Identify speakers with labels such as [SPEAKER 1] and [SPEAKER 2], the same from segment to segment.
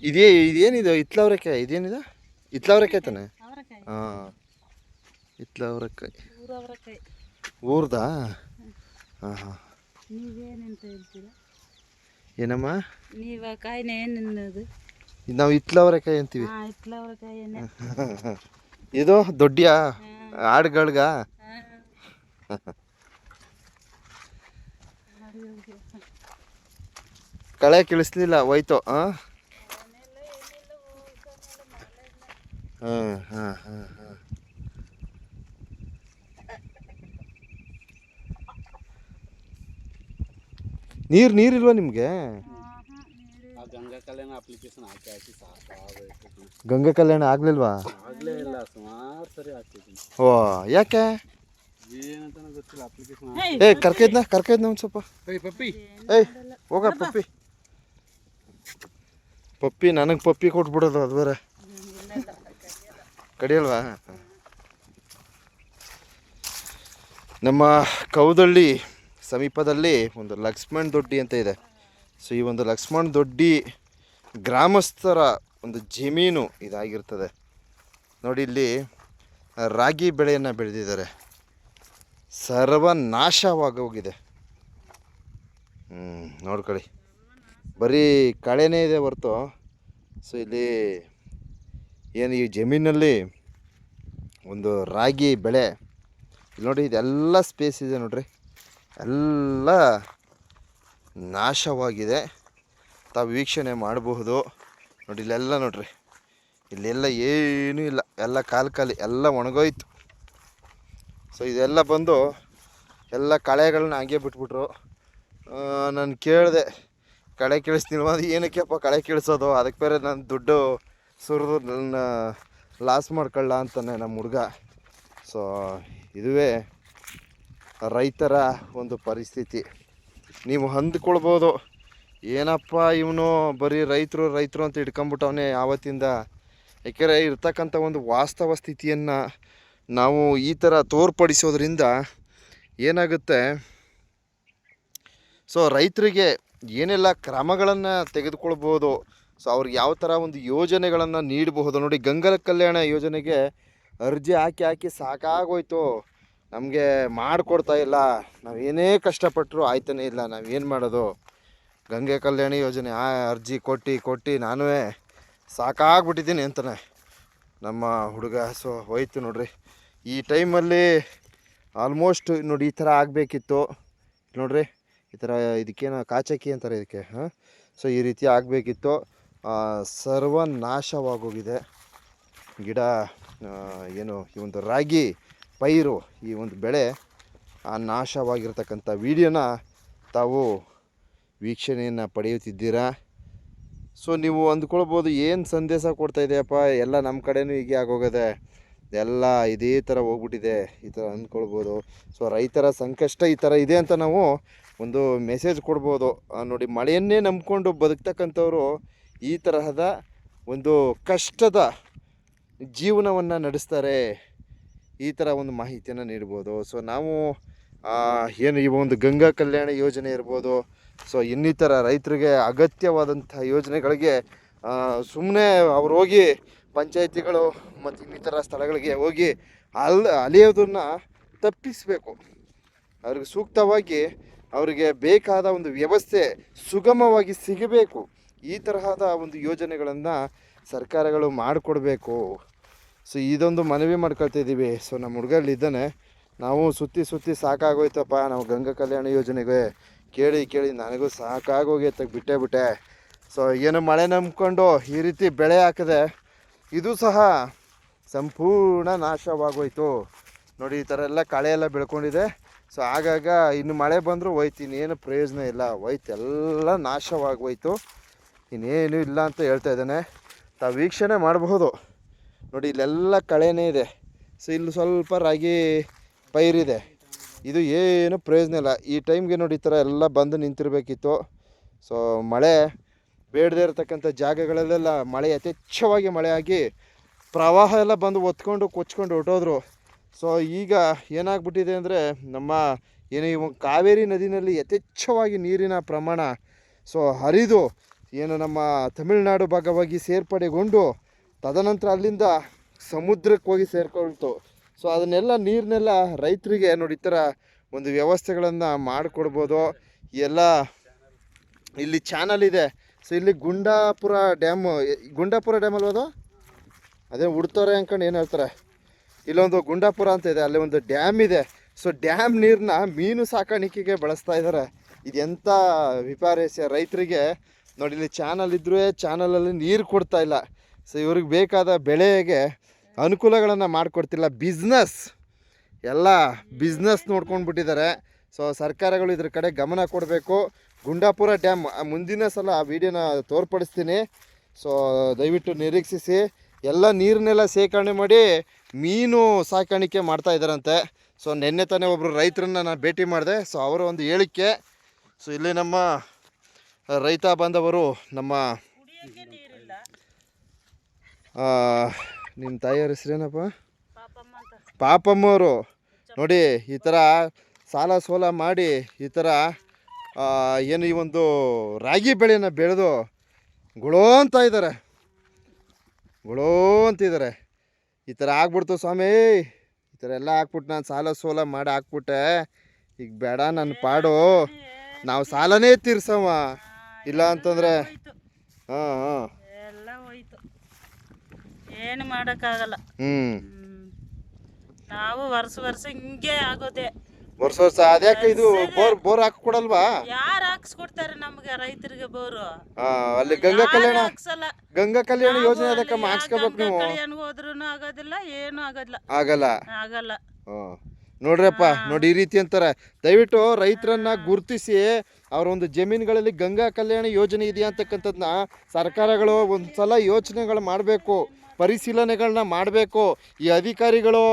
[SPEAKER 1] ಇದೇ ಇದೇನಿದು? ಇತ್ಲವ್ರೆಕಾಯಿ ಇದೇನಿದೆ? ಇತ್ಲವ್ರೆಕಾಯಿ ತಾನೆ? ಹಾಂ. ಇತ್ಲವ್ರೆಕಾಯಿ. ಊರ್ದಾ? ಹಾಂ ಹಾಂ. ಏನಮ್ಮ?
[SPEAKER 2] ನೀವ ಕಾಯಿನ ಏನನ್ನೋದು?
[SPEAKER 1] ನಾವು ಇತ್ಲವ್ರೆಕಾಯಿ ಅಂತೀವಿ. ಇದು ದೊಡ್ಡಿಯಾ? ಆಡುಗಳ್ಗ? ಕಳೆ ಕಿಳಿಸ್ಲಿಲ್ಲ ಹೋಯ್ತು ಹಾಂ? ಹಾಂ ಹಾಂ ಹಾಂ. ಹಾಂ ನೀರು ನೀರಿಲ್ವಾ ನಿಮಗೆ?
[SPEAKER 3] ಆ ಗಂಗಾ ಕಲ್ಯಾಣ ಅಪ್ಲಿಕೇಶನ್ ಹಾಕಿ ಹಾಕಿ ಸಾಕಾಗೋಯ್ತು
[SPEAKER 1] ಗಂಗಾ ಕಲ್ಯಾಣ ಆಗ್ಲಿಲ್ವಾ?
[SPEAKER 3] ಆಗಲೇ ಇಲ್ಲ ಸುಮಾರು ಸರಿ ಹಾಕ್ತಿದ್ದೀನಿ
[SPEAKER 1] ಓ ಯಾಕೆ?
[SPEAKER 3] ಏನಂತ ಗೊತ್ತಿಲ್ಲ ಅಪ್ಲಿಕೇಶನ್
[SPEAKER 1] ಏ ಕರ್ಕೈದ್ನ ಕರ್ಕೈದ್ನ ಒಂದು ಸ್ವಲ್ಪ.
[SPEAKER 3] ಪಪ್ಪಿ.
[SPEAKER 1] ಏಯ್ ಹೋಗ ಪಪ್ಪಿ. ಪಪ್ಪಿ ನನಗೆ ಪಪ್ಪಿ ಕೊಟ್ಬಿಡೋದು ಅದು ಬೇರೆ. ಕಡಿಯಲ್ವಾ ನಮ್ಮ ಕೌದಳ್ಳಿ ಸಮೀಪದಲ್ಲಿ ಒಂದು ಲಕ್ಷ್ಮಣ್ ದೊಡ್ಡಿ ಅಂತ ಇದೆ. ಸೊ ಈ ಒಂದು ಲಕ್ಷ್ಮಣ್ ದೊಡ್ಡಿ ಗ್ರಾಮಸ್ಥರ ಒಂದು ಜಮೀನು ಇದಾಗಿರ್ತದೆ. ನೋಡಿ ಇಲ್ಲಿ ರಾಗಿ ಬೆಳೆಯನ್ನು ಬೆಳೆದಿದ್ದಾರೆ. ಸರ್ವನಾಶವಾಗೋಗಿದೆ ಹ್ಞೂ ನೋಡ್ಕೊಳ್ಳಿ. ಬರೀ ಕಳೆನೇ ಇದೆ ಹೊರ್ತು. ಸೊ ಇಲ್ಲಿ ಏನು ಈ ಜಮೀನಲ್ಲಿ ಒಂದು ರಾಗಿ ಬೆಳೆ, ಇಲ್ಲಿ ನೋಡಿ ಇದೆಲ್ಲ ಸ್ಪೇಸ್ ಇದೆ ನೋಡ್ರಿ. ಎಲ್ಲ ನಾಶವಾಗಿದೆ. ತಾವು ವೀಕ್ಷಣೆ ಮಾಡಬಹುದು. ನೋಡಿ ಇಲ್ಲೆಲ್ಲ ನೋಡ್ರಿ. ಇಲ್ಲೆಲ್ಲ ಏನೂ ಇಲ್ಲ. ಎಲ್ಲ ಕಾಲು ಕಾಲಿ, ಎಲ್ಲ ಒಣಗೋಯ್ತು. ಸೊ ಇದೆಲ್ಲ ಬಂದು ಎಲ್ಲ ಕಳೆಗಳನ್ನ ಹಾಗೆ ಬಿಟ್ಬಿಟ್ರು. ನಾನು ಕೇಳಿದೆ. ಕಳೆ ಕೇಳಿಸ್ತೀನಿ ಅದು ಏನಕ್ಕೆಪ್ಪ ಕಳೆ ಕೇಳಿಸೋದು? ಅದಕ್ಕೆ ಬೇರೆ ನಾನು ದುಡ್ಡು ಸುರಿದು ಲಾಸ್ ಮಾಡ್ಕೊಳ್ಳ ಅಂತಾನೆ ನಮ್ಮ ಹುಡುಗ. ಸೊ ಇದುವೇ ರೈತರ ಒಂದು ಪರಿಸ್ಥಿತಿ. ನೀವು ಅಂದ್ಕೊಳ್ಬೋದು, ಏನಪ್ಪ ಇವನು ಬರೀ ರೈತರು ರೈತರು ಅಂತ ಇಟ್ಕೊಂಬಿಟ್ಟವನೇ ಯಾವತ್ತಿಂದ? ಏಕೆಂದರೆ ಇರ್ತಕ್ಕಂಥ ಒಂದು ವಾಸ್ತವ ಸ್ಥಿತಿಯನ್ನು ನಾವು ಈ ಥರ ತೋರ್ಪಡಿಸೋದ್ರಿಂದ ಏನಾಗುತ್ತೆ? ಸೊ ರೈತರಿಗೆ ಏನೆಲ್ಲ ಕ್ರಮಗಳನ್ನು ತೆಗೆದುಕೊಳ್ಬೋದು? ಸೊ ಅವ್ರಿಗೆ ಯಾವ ಥರ ಒಂದು ಯೋಜನೆಗಳನ್ನು ನೀಡಬಹುದು ನೋಡಿ, ಗಂಗಾ ಕಲ್ಯಾಣ ಯೋಜನೆಗೆ ಅರ್ಜಿ ಹಾಕಿ ಹಾಕಿ ಸಾಕಾಗೋಯ್ತು. ನಮಗೆ ಮಾಡಿಕೊಡ್ತಾ ಇಲ್ಲ. ನಾವು ಏನೇ ಕಷ್ಟಪಟ್ಟರು ಆಯ್ತಾನೇ ಇಲ್ಲ. ನಾವು ಏನು ಮಾಡೋದು? ಗಂಗೆ ಕಲ್ಯಾಣ ಯೋಜನೆ ಆ ಅರ್ಜಿ ಕೊಟ್ಟು ಕೊಟ್ಟು ನಾನೂ ಸಾಕಾಗ್ಬಿಟ್ಟಿದ್ದೀನಿ ಅಂತಾನೆ ನಮ್ಮ ಹುಡುಗ. ಸೊ ಹೋಯ್ತು ನೋಡ್ರಿ. ಈ ಟೈಮಲ್ಲಿ ಆಲ್ಮೋಸ್ಟ್ ನೋಡಿ ಈ ಥರ ಆಗಬೇಕಿತ್ತು. ನೋಡ್ರಿ, ಈ ಥರ ಇದಕ್ಕೇನೋ ಕಾಚಕ್ಕಿ ಅಂತಾರೆ ಇದಕ್ಕೆ, ಹಾಂ? ಸೊ ಈ ರೀತಿ ಆಗಬೇಕಿತ್ತು. ಸರ್ವನಾಶವಾಗೋಗಿದೆ. ಗಿಡ ಏನು, ಈ ಒಂದು ರಾಗಿ, ಪೈರು, ಈ ಒಂದು ಬೆಳೆ, ಆ, ನಾಶವಾಗಿರ್ತಕ್ಕಂಥ ವಿಡಿಯೋನ ತಾವು ವೀಕ್ಷಣೆಯನ್ನು ಪಡೆಯುತ್ತಿದ್ದೀರಾ? ಸೊ, ನೀವು ಅಂದ್ಕೊಳ್ಬೋದು, ಏನು ಸಂದೇಶ ಕೊಡ್ತಾ ಇದೆಯಪ್ಪ? ಎಲ್ಲ ನಮ್ಮ ಕಡೆನೂ ಹೀಗೆ ಆಗೋಗಿದೆ, ಎಲ್ಲ ಇದೇ ಥರ ಹೋಗ್ಬಿಟ್ಟಿದೆ, ಈ ಥರ ಅಂದ್ಕೊಳ್ಬೋದು. ಸೊ, ರೈತರ ಸಂಕಷ್ಟ ಈ ಥರ ಇದೆ ಅಂತ ನಾವು ಒಂದು ಮೆಸೇಜ್ ಕೊಡ್ಬೋದು. ನೋಡಿ, ಮಳೆಯನ್ನೇ ನಂಬಿಕೊಂಡು ಬದುಕ್ತಕ್ಕಂಥವ್ರು ಈ ತರಹದ ಒಂದು ಕಷ್ಟದ ಜೀವನವನ್ನು ನಡೆಸ್ತಾರೆ. ಈ ಥರ ಒಂದು ಮಾಹಿತಿಯನ್ನು ನೀಡ್ಬೋದು. ಸೊ ನಾವು ಏನು ಈ ಒಂದು ಗಂಗಾ ಕಲ್ಯಾಣ ಯೋಜನೆ ಇರ್ಬೋದು. ಸೊ ಇನ್ನಿತರ ರೈತರಿಗೆ ಅಗತ್ಯವಾದಂಥ ಯೋಜನೆಗಳಿಗೆ ಸುಮ್ಮನೆ ಅವ್ರು ಹೋಗಿ ಪಂಚಾಯಿತಿಗಳು ಮತ್ತು ಇನ್ನಿತರ ಸ್ಥಳಗಳಿಗೆ ಹೋಗಿ ಅಲ್, ಅಲಿಯೋದನ್ನು ತಪ್ಪಿಸಬೇಕು. ಅವ್ರಿಗೆ ಸೂಕ್ತವಾಗಿ ಅವರಿಗೆ ಬೇಕಾದ ಒಂದು ವ್ಯವಸ್ಥೆ ಸುಗಮವಾಗಿ ಸಿಗಬೇಕು. ಈ ತರಹದ ಒಂದು ಯೋಜನೆಗಳನ್ನು ಸರ್ಕಾರಗಳು ಮಾಡಿಕೊಡ್ಬೇಕು. ಸೊ ಇದೊಂದು ಮನವಿ ಮಾಡ್ಕೊಳ್ತಿದ್ದೀವಿ ಸೊ ನಮ್ಮ ಹುಡುಗರಲ್ಲಿದ್ದಾನೆ ನಾವು ಸುತ್ತಿ ಸುತ್ತಿ ಸಾಕಾಗೋಯ್ತಪ್ಪ. ನಾವು ಗಂಗಾ ಕಲ್ಯಾಣ ಯೋಜನೆಗೆ ಕೇಳಿ ಕೇಳಿ ನನಗೂ ಸಾಕಾಗೋಗೈತೆ ಬಿಟ್ಟೆ ಬಿಟ್ಟೆ. ಸೊ ಏನು ಮಳೆ ನಂಬ್ಕೊಂಡು ಈ ರೀತಿ ಬೆಳೆ ಹಾಕಿದೆ. ಇದು ಸಹ ಸಂಪೂರ್ಣ ನಾಶವಾಗೋಯ್ತು. ನೋಡಿ, ಈ ಥರ ಎಲ್ಲ ಕಳೆ ಎಲ್ಲ ಬೆಳ್ಕೊಂಡಿದೆ. ಸೊ ಆಗಾಗ ಇನ್ನು ಮಳೆ ಬಂದರೂ ಹೋಯ್ತು. ಇನ್ನೇನು ಪ್ರಯೋಜನ ಇಲ್ಲ. ಹೋಯ್ತು. ಎಲ್ಲ ನಾಶವಾಗೋಯ್ತು. ಇನ್ನೇನು ಇಲ್ಲ ಅಂತ ಹೇಳ್ತಾ ಇದ್ದಾನೆ. ತಾವು ವೀಕ್ಷಣೆ ಮಾಡಬಹುದು. ನೋಡಿ, ಇಲ್ಲೆಲ್ಲ ಕಳೆನೇ ಇದೆ. ಸೊ ಇಲ್ಲಿ ಸ್ವಲ್ಪ ರಾಗಿ ಪೈರಿದೆ ಇದು. ಏನು ಪ್ರಯೋಜನ ಇಲ್ಲ. ಈ ಟೈಮ್ಗೆ ನೋಡಿ, ಈ ಥರ ಎಲ್ಲ ಬಂದು ನಿಂತಿರಬೇಕಿತ್ತು. ಸೊ ಮಳೆ ಬೇಡದೇ ಇರತಕ್ಕಂಥ ಜಾಗಗಳಲ್ಲೆಲ್ಲ ಮಳೆ, ಯಥೇಚ್ಛವಾಗಿ ಮಳೆ ಆಗಿ ಪ್ರವಾಹ ಎಲ್ಲ ಬಂದು ಒತ್ಕೊಂಡು ಕೊಚ್ಕೊಂಡು ಹೊಟ್ಟೋದ್ರು ಸೊ ಈಗ ಏನಾಗ್ಬಿಟ್ಟಿದೆ ಅಂದರೆ, ನಮ್ಮ ಏನು ಕಾವೇರಿ ನದಿನಲ್ಲಿ ಯಥೇಚ್ಛವಾಗಿ ನೀರಿನ ಪ್ರಮಾಣ ಸೊ ಹರಿದು ಏನು ನಮ್ಮ ತಮಿಳುನಾಡು ಭಾಗವಾಗಿ ಸೇರ್ಪಡೆಗೊಂಡು ತದನಂತರ ಅಲ್ಲಿಂದ ಸಮುದ್ರಕ್ಕೆ ಹೋಗಿ ಸೇರ್ಕೊಳ್ತು ಸೊ ಅದನ್ನೆಲ್ಲ ನೀರನ್ನೆಲ್ಲ ರೈತರಿಗೆ ನೋಡಿ ಈ ಥರ ಒಂದು ವ್ಯವಸ್ಥೆಗಳನ್ನು ಮಾಡಿಕೊಡ್ಬೋದು. ಎಲ್ಲ ಇಲ್ಲಿ ಚಾನಲ್ ಇದೆ. ಸೊ ಇಲ್ಲಿ ಗುಂಡಾಪುರ ಡ್ಯಾಮು ಗುಂಡಾಪುರ ಡ್ಯಾಮ್ ಅಲ್ವದು ಅದು? ಉಡ್ತಾರೆ ಅಂದ್ಕೊಂಡು ಏನು ಹೇಳ್ತಾರೆ? ಇಲ್ಲೊಂದು ಗುಂಡಾಪುರ ಅಂತ ಇದೆ, ಅಲ್ಲಿ ಒಂದು ಡ್ಯಾಮ್ ಇದೆ. ಸೊ ಡ್ಯಾಮ್ ನೀರನ್ನ ಮೀನು ಸಾಕಾಣಿಕೆಗೆ ಬಳಸ್ತಾ ಇದ್ದಾರೆ. ಇದೆಂಥ ವಿಪಾರ್ಯಸ್ಯ ರೈತರಿಗೆ? ನೋಡಿ, ಇಲ್ಲಿ ಚಾನಲ್ ಇದ್ರೂ ಚಾನಲಲ್ಲಿ ನೀರು ಕೊಡ್ತಾ ಇಲ್ಲ. ಸೊ ಇವ್ರಿಗೆ ಬೇಕಾದ ಬೆಳೆಗೆ ಅನುಕೂಲಗಳನ್ನು ಮಾಡಿಕೊಡ್ತಿಲ್ಲ. ಬಿಸ್ನೆಸ್ ಎಲ್ಲ ಬಿಸ್ನೆಸ್ ನೋಡ್ಕೊಂಡು ಬಿಟ್ಟಿದ್ದಾರೆ ಸೊ ಸರ್ಕಾರಗಳು ಇದ್ರ ಕಡೆ ಗಮನ ಕೊಡಬೇಕು. ಗುಂಡಾಪುರ ಡ್ಯಾಮ್ ಮುಂದಿನ ಸಲ ಆ ವಿಡಿಯೋನ ತೋರ್ಪಡಿಸ್ತೀನಿ. ಸೊ ದಯವಿಟ್ಟು ನಿರೀಕ್ಷಿಸಿ. ಎಲ್ಲ ನೀರನ್ನೆಲ್ಲ ಶೇಖರಣೆ ಮಾಡಿ ಮೀನು ಸಾಕಾಣಿಕೆ ಮಾಡ್ತಾ ಇದ್ದಾರಂತೆ. ಸೊ ನಿನ್ನೆ ತಾನೇ ಒಬ್ಬರು ರೈತರನ್ನ ನಾನು ಭೇಟಿ ಮಾಡಿದೆ. ಸೊ ಅವರ ಒಂದು ಹೇಳಿಕೆ. ಸೊ ಇಲ್ಲಿ ನಮ್ಮ ರೈತ ಬಾಂಧವರು, ನಮ್ಮ ನಿಮ್ಮ ತಾಯಿಯವ್ರ ಹೆಸ್ರೇನಪ್ಪ ಪಾಪಮ್ಮವರು ನೋಡಿ, ಈ ಥರ ಸಾಲ ಸೋಲ ಮಾಡಿ, ಈ ಥರ ಏನು ಈ ಒಂದು ರಾಗಿ ಬೆಳೆನ ಬೆಳೆದು ಗುಳೋ ಅಂತ ಇದ್ದಾರೆ. ಗುಳೋ ಅಂತಿದ್ದಾರೆ ಈ ಥರ ಆಗ್ಬಿಡ್ತು ಸ್ವಾಮಿ. ಈ ಥರ ಎಲ್ಲ ಹಾಕ್ಬಿಟ್ಟು ನಾನು ಸಾಲ ಸೋಲ ಮಾಡಿ ಹಾಕ್ಬಿಟ್ಟೆ. ಈಗ ಬೇಡ ನನ್ನ ಪಾಡು. ನಾವು ಸಾಲನೇ ತೀರ್ಸವ ಇಲ್ಲ ಅಂತಂದ್ರೆ ಹಾಂ ಹಾಂ.
[SPEAKER 2] ಎಲ್ಲ ಹೋಯ್ತು. ಏನು ಮಾಡೋಕ್ಕಾಗಲ್ಲ.
[SPEAKER 1] ಹ್ಞೂ
[SPEAKER 2] ಹ್ಮ್. ನಾವು ವರ್ಷ ವರ್ಷ ಹಿಂಗೆ ಆಗೋದೆ.
[SPEAKER 1] ವರ್ಷ ವರ್ಷ ಅದ್ಯಾಕೆ ಇದು ಬೋರ್ ಬೋರ್ ಹಾಕಿ ಕೊಡಲ್ವಾ
[SPEAKER 2] ಯಾರು ಹಾಕ್ಸ್ಕೊಡ್ತಾರೆ ನಮ್ಗೆ ರೈತರಿಗೆ ಬೋರು?
[SPEAKER 1] ಅಲ್ಲಿ ಗಂಗಾ ಕಲ್ಯಾಣ ಗಂಗಾ ಕಲ್ಯಾಣ ಯೋಜನೆ ಅದಕ್ಕೆ
[SPEAKER 2] ಗಂಗಾ
[SPEAKER 1] ನೀವು?
[SPEAKER 2] ಹೋದ್ರು ಹೋದ್ರೂನು ಆಗೋದಿಲ್ಲ ಏನು ಆಗೋದಿಲ್ಲ.
[SPEAKER 1] ಆಗಲ್ಲ?
[SPEAKER 2] ಆಗಲ್ಲ.
[SPEAKER 1] ನೋಡ್ರಪ್ಪ ನೋಡಿ ಈ ರೀತಿ ಅಂತಾರೆ. ದಯವಿಟ್ಟು ರೈತರನ್ನ ಗುರುತಿಸಿ ಅವರ ಒಂದು ಜಮೀನುಗಳಲ್ಲಿ ಗಂಗಾ ಕಲ್ಯಾಣ ಯೋಜನೆ ಇದೆಯಾ ಅಂತಕ್ಕಂಥದ್ದನ್ನ ಸರ್ಕಾರಗಳು ಒಂದು ಸಲ ಯೋಚನೆಗಳು ಮಾಡಬೇಕು ಪರಿಶೀಲನೆಗಳನ್ನ ಮಾಡಬೇಕು. ಈ ಅಧಿಕಾರಿಗಳು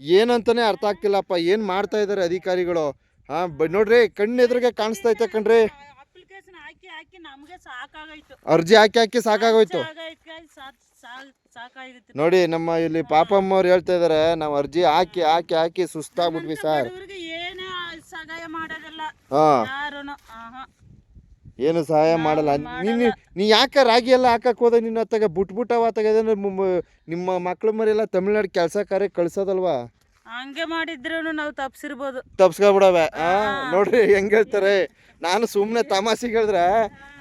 [SPEAKER 1] ಏನಂತಲೇ ಅರ್ಥ ಆಗ್ತಿಲ್ಲಪ್ಪ ಏನು ಮಾಡ್ತಾ ಇದ್ದಾರೆ ಅಧಿಕಾರಿಗಳು? ಹಾಂ ಬ ನೋಡ್ರಿ ಕಣ್ಣೆದುರಿಗೆ ಕಾಣಿಸ್ತಾ ಐತೆ ಕಣ್ರಿ. ಅರ್ಜಿ ಹಾಕಿ ಹಾಕಿ ಸಾಕಾಗೋಯ್ತು. ನೋಡಿ ನಮ್ಮ ಇಲ್ಲಿ ಪಾಪಮ್ಮ ಅವ್ರು ಹೇಳ್ತಾ ಇದಾರೆ ನಾವು ಅರ್ಜಿ ಹಾಕಿ ಹಾಕಿ ಹಾಕಿ ಸುಸ್ತಾಗ್ಬಿಟ್ವಿ ಸರ್.
[SPEAKER 2] ಸಹಾಯ ಮಾಡೋದಿಲ್ಲ. ಯಾರುನು ಆಹಾ.
[SPEAKER 1] ಏನು ಸಹಾಯ ಮಾಡಲ್ಲ. ನೀನು ನೀ ಯಾಕೆ ರಾಗಿ ಎಲ್ಲ ಹಾಕಕ್ಕೆ ಹೋದ? ನಿನ್ನ ಅತ್ತಾಗ ಬಿಟ್ಬಿಟ್ಟವ ತೆಗೆದ್ರೆ ನಿಮ್ಮ ಮಕ್ಳು ಮರಿಯೆಲ್ಲ ತಮಿಳ್ನಾಡು ಕೆಲಸ ಕಾರ್ಯ ಕಳ್ಸೋದಲ್ವಾ?
[SPEAKER 2] ಹಂಗೆ ಮಾಡಿದ್ರು ನಾವು ತಪ್ಸಿರ್ಬೋದು.
[SPEAKER 1] ತಪ್ಸ್ಕೊಬಿಡವೆ. ಆ ನೋಡ್ರಿ ಹೆಂಗ್ ಹೇಳ್ತಾರೆ. ನಾನು ಸುಮ್ಮನೆ ತಮಾಷೆಗೆ ಹೇಳಿದ್ರೆ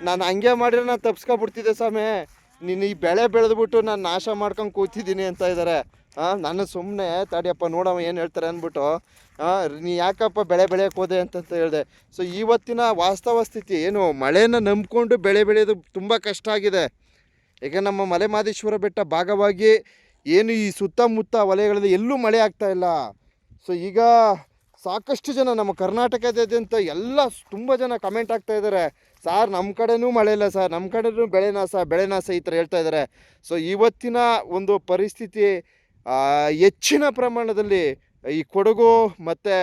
[SPEAKER 1] ನಾನು ಹಂಗೆ ಮಾಡಿದ್ರೆ ನಾನು ತಪ್ಸ್ಕೊಬಿಡ್ತಿದ್ದೆ ಸ್ವಾಮಿ. ನೀನು ಈ ಬೆಳೆ ಬೆಳೆದ್ಬಿಟ್ಟು ನಾನು ನಾಶ ಮಾಡ್ಕೊಂಡು ಕೂತಿದ್ದೀನಿ ಅಂತ ಇದ್ದಾರೆ ಹಾಂ ನಾನು ಸುಮ್ಮನೆ ತಾಡಿಯಪ್ಪ, ನೋಡವ ಏನು ಹೇಳ್ತಾರೆ ಅಂದ್ಬಿಟ್ಟು ಹಾಂ ನೀ ಯಾಕಪ್ಪ ಬೆಳೆ ಬೆಳೆಯಕ್ಕೆ ಹೋದೆ ಅಂತಂತ ಹೇಳಿದೆ. ಸೊ ಇವತ್ತಿನ ವಾಸ್ತವ ಸ್ಥಿತಿ ಏನು, ಮಳೆನ ನಂಬ್ಕೊಂಡು ಬೆಳೆ ಬೆಳೆಯೋದು ತುಂಬ ಕಷ್ಟ ಆಗಿದೆ. ಈಗ ನಮ್ಮ ಮಲೆ ಮಾದೇಶ್ವರ ಬೆಟ್ಟ ಭಾಗವಾಗಿ ಏನು ಈ ಸುತ್ತಮುತ್ತ ವಲಯಗಳಲ್ಲಿ ಎಲ್ಲೂ ಮಳೆ ಆಗ್ತಾ ಇಲ್ಲ. ಸೊ ಈಗ ಸಾಕಷ್ಟು ಜನ ನಮ್ಮ ಕರ್ನಾಟಕದಾದ್ಯಂತ ಎಲ್ಲ ತುಂಬ ಜನ ಕಮೆಂಟ್ ಆಗ್ತಾ ಇದ್ದಾರೆ. ಸಾರ್ ನಮ್ಮ ಕಡೆನೂ ಮಳೆ ಇಲ್ಲ ಸರ್ ನಮ್ಮ ಕಡೆನೂ ಬೆಳೆ ಬೆಳೆನಾಸ ಬೆಳೆ ನಾಶ ಈ ಥರ ಹೇಳ್ತಾ ಇದ್ದಾರೆ. ಸೊ ಇವತ್ತಿನ ಒಂದು ಪರಿಸ್ಥಿತಿ ಹೆಚ್ಚಿನ ಪ್ರಮಾಣದಲ್ಲಿ ಈ ಕೊಡಗು ಮತ್ತು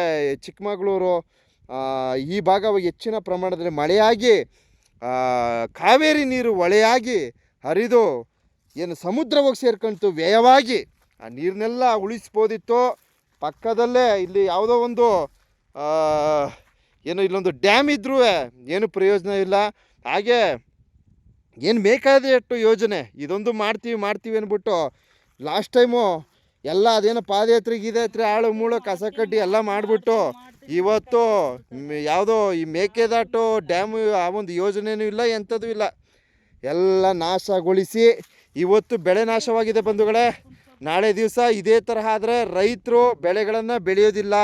[SPEAKER 1] ಚಿಕ್ಕಮಗಳೂರು ಈ ಭಾಗ ಹೆಚ್ಚಿನ ಪ್ರಮಾಣದಲ್ಲಿ ಮಳೆಯಾಗಿ ಕಾವೇರಿ ನೀರು ಹೊಳೆಯಾಗಿ ಹರಿದು, ಏನು ಸಮುದ್ರ ಹೋಗಿ ಸೇರ್ಕೊಂತು ವ್ಯಯವಾಗಿ ಆ ನೀರನ್ನೆಲ್ಲ ಉಳಿಸ್ಬೋದಿತ್ತು. ಪಕ್ಕದಲ್ಲೇ ಇಲ್ಲಿ ಯಾವುದೋ ಒಂದು ಏನು ಇಲ್ಲೊಂದು ಡ್ಯಾಮ್ ಇದ್ರೂ ಏನು ಪ್ರಯೋಜನ ಇಲ್ಲ. ಹಾಗೆ ಏನು ಬೇಕಾದಷ್ಟು ಯೋಜನೆ ಇದೊಂದು ಮಾಡ್ತೀವಿ ಮಾಡ್ತೀವಿ ಅಂದ್ಬಿಟ್ಟು ಲಾಸ್ಟ್ ಟೈಮು ಎಲ್ಲ ಅದೇನು ಪಾದಯಾತ್ರೆ ಗೀದಯಾತ್ರೆ ಆಳು ಮೂಳು ಕಸ ಕಡ್ಡಿ ಎಲ್ಲ ಮಾಡಿಬಿಟ್ಟು ಇವತ್ತು ಯಾವುದೋ ಈ ಮೇಕೆದಾಟು ಡ್ಯಾಮು ಆ ಒಂದು ಯೋಜನೆಯೂ ಇಲ್ಲ, ಎಂಥದ್ದು ಇಲ್ಲ. ಎಲ್ಲ ನಾಶಗೊಳಿಸಿ ಇವತ್ತು ಬೆಳೆ ನಾಶವಾಗಿದೆ ಬಂಧುಗಳೇ. ನಾಳೆ ದಿವಸ ಇದೇ ತರಹ ಆದರೆ ರೈತರು ಬೆಳೆಗಳನ್ನು ಬೆಳೆಯೋದಿಲ್ಲ.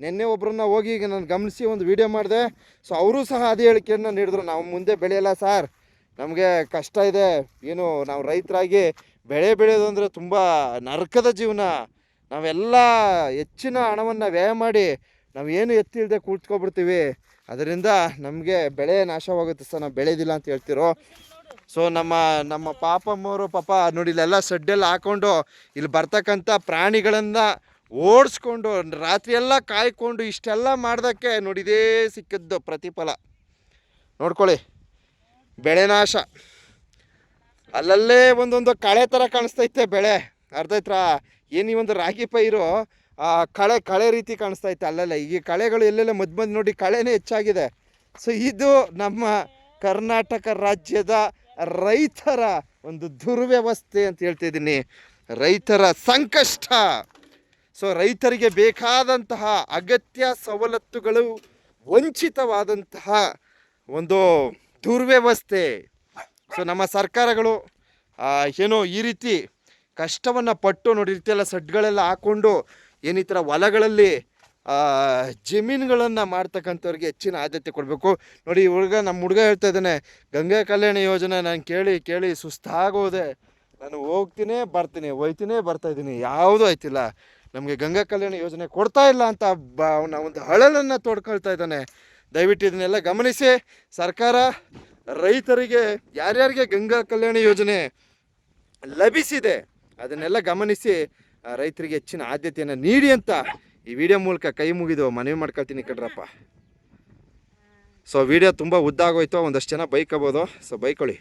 [SPEAKER 1] ನಿನ್ನೆ ಒಬ್ಬರನ್ನ ಹೋಗಿ ಈಗ ನಾನು ಗಮನಿಸಿ ಒಂದು ವಿಡಿಯೋ ಮಾಡಿದೆ. ಸೊ ಅವರು ಸಹ ಅದೇ ಹೇಳಿಕೆಯನ್ನು ನೀಡಿದ್ರು. ನಾವು ಮುಂದೆ ಬೆಳೆಯಲ್ಲ ಸರ್. ನಮಗೆ ಕಷ್ಟ ಇದೆ. ಏನು ನಾವು ರೈತರಾಗಿ ಬೆಳೆ ಬೆಳೆಯೋದು ಅಂದರೆ ತುಂಬ ನರಕದ ಜೀವನ. ನಾವೆಲ್ಲ ಹೆಚ್ಚಿನ ಹಣವನ್ನು ವ್ಯಯ ಮಾಡಿ ನಾವು ಏನು ಎತ್ತಿಲ್ದೆ ಕೂತ್ಕೊಬಿಡ್ತೀವಿ. ಅದರಿಂದ ನಮಗೆ ಬೆಳೆ ನಾಶವಾಗುತ್ತೆ ಸರ್. ನಾವು ಬೆಳೆದಿಲ್ಲ ಅಂತ ಹೇಳ್ತಿರೋ. ಸೊ ನಮ್ಮ ನಮ್ಮ ಪಾಪಮ್ಮವರು ಪಾಪ ನೋಡಿ ಇಲ್ಲೆಲ್ಲ ಸಡ್ಡೆಲ್ಲ ಹಾಕ್ಕೊಂಡು ಇಲ್ಲಿ ಬರ್ತಕ್ಕಂಥ ಪ್ರಾಣಿಗಳನ್ನು ಓಡಿಸ್ಕೊಂಡು ರಾತ್ರಿ ಎಲ್ಲ ಕಾಯ್ಕೊಂಡು ಇಷ್ಟೆಲ್ಲ ಮಾಡ್ದಕ್ಕೆ ನೋಡಿದೇ ಸಿಕ್ಕಿದ್ದು ಪ್ರತಿಫಲ. ನೋಡ್ಕೊಳ್ಳಿ. ಬೆಳೆ ನಾಶ. ಅಲ್ಲಲ್ಲೇ ಒಂದೊಂದು ಕಳೆ ಥರ ಕಾಣಿಸ್ತೈತೆ ಬೆಳೆ. ಅರ್ಧ ಹತ್ರ ಏನು ಈ ಒಂದು ರಾಗಿ ಪೈರು ಕಳೆ ಕಳೆ ರೀತಿ ಕಾಣಿಸ್ತೈತೆ ಅಲ್ಲಲ್ಲ. ಈ ಕಳೆಗಳು ಎಲ್ಲೆಲ್ಲ ಮಧ್ಯ ಮಧ್ಯ ನೋಡಿ ಕಳೆನೇ ಹೆಚ್ಚಾಗಿದೆ. ಸೊ ಇದು ನಮ್ಮ ಕರ್ನಾಟಕ ರಾಜ್ಯದ ರೈತರ ಒಂದು ದುರ್ವ್ಯವಸ್ಥೆ ಅಂತ ಹೇಳ್ತಿದ್ದೀನಿ ರೈತರ ಸಂಕಷ್ಟ. ಸೊ ರೈತರಿಗೆ ಬೇಕಾದಂತಹ ಅಗತ್ಯ ಸವಲತ್ತುಗಳು, ವಂಚಿತವಾದಂತಹ ಒಂದು ದುರ್ವ್ಯವಸ್ಥೆ. ಸೊ ನಮ್ಮ ಸರ್ಕಾರಗಳು ಏನೋ ಈ ರೀತಿ ಕಷ್ಟವನ್ನು ಪಟ್ಟು ನೋಡಿ ರೀತಿಯೆಲ್ಲ ಸಡ್ಗಳೆಲ್ಲ ಹಾಕ್ಕೊಂಡು ಏನು ಥರ ಹೊಲಗಳಲ್ಲಿ ಜಮೀನುಗಳನ್ನು ಮಾಡ್ತಕ್ಕಂಥವ್ರಿಗೆ ಹೆಚ್ಚಿನ ಆದ್ಯತೆ ಕೊಡಬೇಕು. ನೋಡಿ ಹುಡುಗ ನಮ್ಮ ಹುಡುಗ ಹೇಳ್ತಾ ಇದ್ದಾನೆ, ಗಂಗಾ ಕಲ್ಯಾಣ ಯೋಜನೆ ನಾನು ಕೇಳಿ ಕೇಳಿ ಸುಸ್ತಾಗೋದೆ. ನಾನು ಹೋಗ್ತೀನಿ ಬರ್ತೀನಿ, ಹೋಯ್ತೀನಿ ಬರ್ತಾ ಇದ್ದೀನಿ, ಯಾವುದೂ ಆಯ್ತಿಲ್ಲ ನಮಗೆ ಗಂಗಾ ಕಲ್ಯಾಣ ಯೋಜನೆ ಕೊಡ್ತಾ ಇಲ್ಲ ಅಂತ ಒಂದು ಹಳಲನ್ನು ತೋಡ್ಕೊಳ್ತಾ ಇದ್ದಾನೆ. ದಯವಿಟ್ಟು ಇದನ್ನೆಲ್ಲ ಗಮನಿಸಿ. ಸರ್ಕಾರ ರೈತರಿಗೆ, ಯಾರ್ಯಾರಿಗೆ ಗಂಗಾ ಕಲ್ಯಾಣ ಯೋಜನೆ ಲಭಿಸಿದೆ, ಅದನ್ನೆಲ್ಲ ಗಮನಿಸಿ ರೈತರಿಗೆ ಹೆಚ್ಚಿನ ಆದ್ಯತೆಯನ್ನು ನೀಡಿ ಅಂತ ಈ ವಿಡಿಯೋ ಮೂಲಕ ಕೈ ಮುಗಿದು ಮನವಿ ಮಾಡ್ಕೊಳ್ತೀನಿ ಕಡ್ರಪ್ಪ. ಸೊ ವಿಡಿಯೋ ತುಂಬ ಉದ್ದಾಗೋಯ್ತು ಒಂದಷ್ಟು ಜನ ಬೈಕೋಬೋದು ಸೊ ಬೈಕೊಳ್ಳಿ.